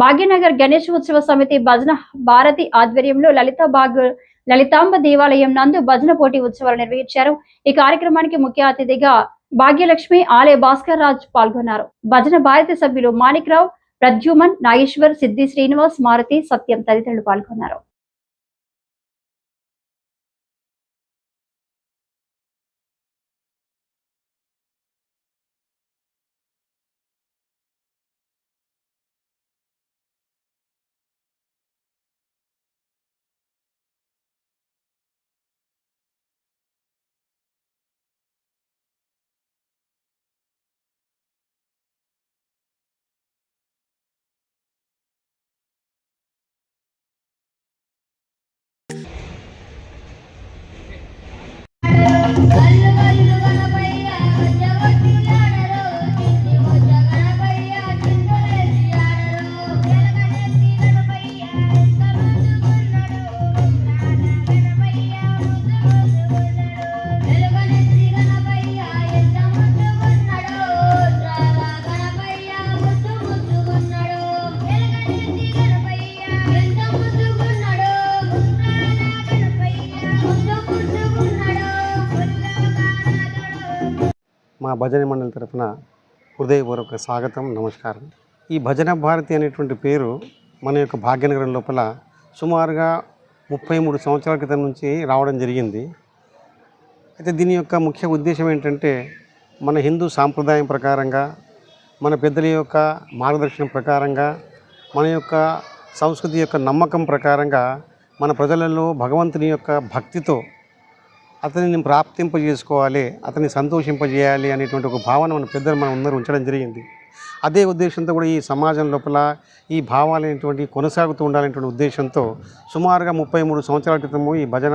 భాగ్యనగర్ గణేష్ ఉత్సవ సమితి భజన భారతి ఆధ్వర్యంలో లలిత బాగ్ లలితాంబ దేవాలయం నందు భజన పోటీ ఉత్సవాలు నిర్వహించారు. ఈ కార్యక్రమానికి ముఖ్య అతిథిగా భాగ్యలక్ష్మి ఆలయ భాస్కర్ రాజ్ పాల్గొన్నారు. భజన భారతి సభ్యులు మాణిక్రావు ప్రద్యుమన్ నాగేశ్వర్ సిద్ధి శ్రీనివాస్ మారుతి సత్యం తదితరులు పాల్గొన్నారు. الله మా భజన మండలి తరఫున హృదయపూర్వక స్వాగతం నమస్కారం. ఈ భజన భారతి అనేటువంటి పేరు మన యొక్క భాగ్యనగరం లోపల సుమారుగా ముప్పై మూడు సంవత్సరాల క్రితం నుంచి రావడం జరిగింది. అయితే దీని యొక్క ముఖ్య ఉద్దేశం ఏంటంటే మన హిందూ సాంప్రదాయం ప్రకారంగా మన పెద్దల యొక్క మార్గదర్శనం ప్రకారంగా మన యొక్క సంస్కృతి యొక్క నమ్మకం ప్రకారంగా మన ప్రజలలో భగవంతుని యొక్క భక్తితో అతనిని ప్రాప్తింపజేసుకోవాలి అతన్ని సంతోషింపజేయాలి అనేటువంటి ఒక భావన మన పెద్దలు మనం అందరూ ఉంచడం జరిగింది. అదే ఉద్దేశంతో కూడా ఈ సమాజం లోపల ఈ భావాలు అనేటువంటి కొనసాగుతూ ఉండాలనేటువంటి ఉద్దేశంతో సుమారుగా ముప్పై మూడు సంవత్సరాల క్రితము ఈ భజన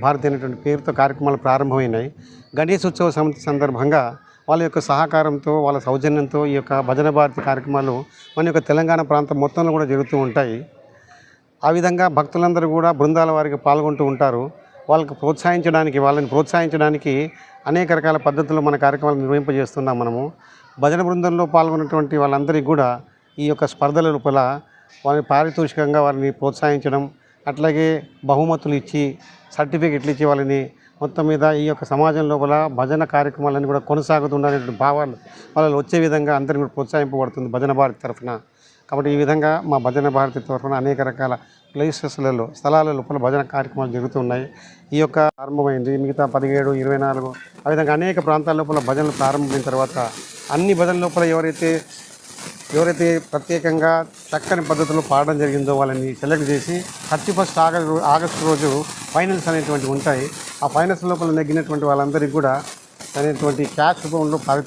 భారతి అనేటువంటి పేరుతో కార్యక్రమాలు ప్రారంభమైనాయి. గణేష్ ఉత్సవ సమితి సందర్భంగా వాళ్ళ యొక్క సహకారంతో వాళ్ళ సౌజన్యంతో ఈ యొక్క భజన భారతి కార్యక్రమాలు మన యొక్క తెలంగాణ ప్రాంతం మొత్తంలో కూడా జరుగుతూ ఉంటాయి. ఆ విధంగా భక్తులందరూ కూడా బృందాల వారికి పాల్గొంటూ ఉంటారు. వాళ్ళకి ప్రోత్సహించడానికి వాళ్ళని ప్రోత్సహించడానికి అనేక రకాల పద్ధతులు మన కార్యక్రమాలు నిర్వహింపజేస్తున్నాం మనము. భజన బృందంలో పాల్గొన్నటువంటి వాళ్ళందరికీ కూడా ఈ యొక్క స్పర్ధల లోపల వారిని పారితోషికంగా వారిని ప్రోత్సహించడం అట్లాగే బహుమతులు ఇచ్చి సర్టిఫికెట్లు ఇచ్చి వాళ్ళని మొత్తం మీద ఈ యొక్క సమాజం లోపల భజన కార్యక్రమాలన్నీ కూడా కొనసాగుతుండనేటువంటి భావాలు వాళ్ళు వచ్చే విధంగా అందరిని కూడా ప్రోత్సహింపబడుతుంది భజన భారతి తరఫున. కాబట్టి ఈ విధంగా మా భజన భారతి తరఫున అనేక రకాల ప్లేసెస్లలో స్థలాల లోపల భజన కార్యక్రమాలు జరుగుతున్నాయి. ఈ యొక్క ప్రారంభమైంది. మిగతా పదిహేడు ఇరవై నాలుగు ఆ విధంగా అనేక ప్రాంతాల లోపల భజనలు ప్రారంభమైన తర్వాత అన్ని భజన లోపల ఎవరైతే ఎవరైతే ప్రత్యేకంగా చక్కని పద్ధతిలో పాడడం జరిగిందో వాళ్ళని సెలెక్ట్ చేసి థర్టీ ఫస్ట్ ఆగస్టు ఆగస్టు రోజు ఫైనల్స్ అనేటువంటి ఉంటాయి. ఆ ఫైనల్స్ లోపల నెగ్గినటువంటి వాళ్ళందరికీ కూడా అనేటువంటి క్యాష్ రూపంలో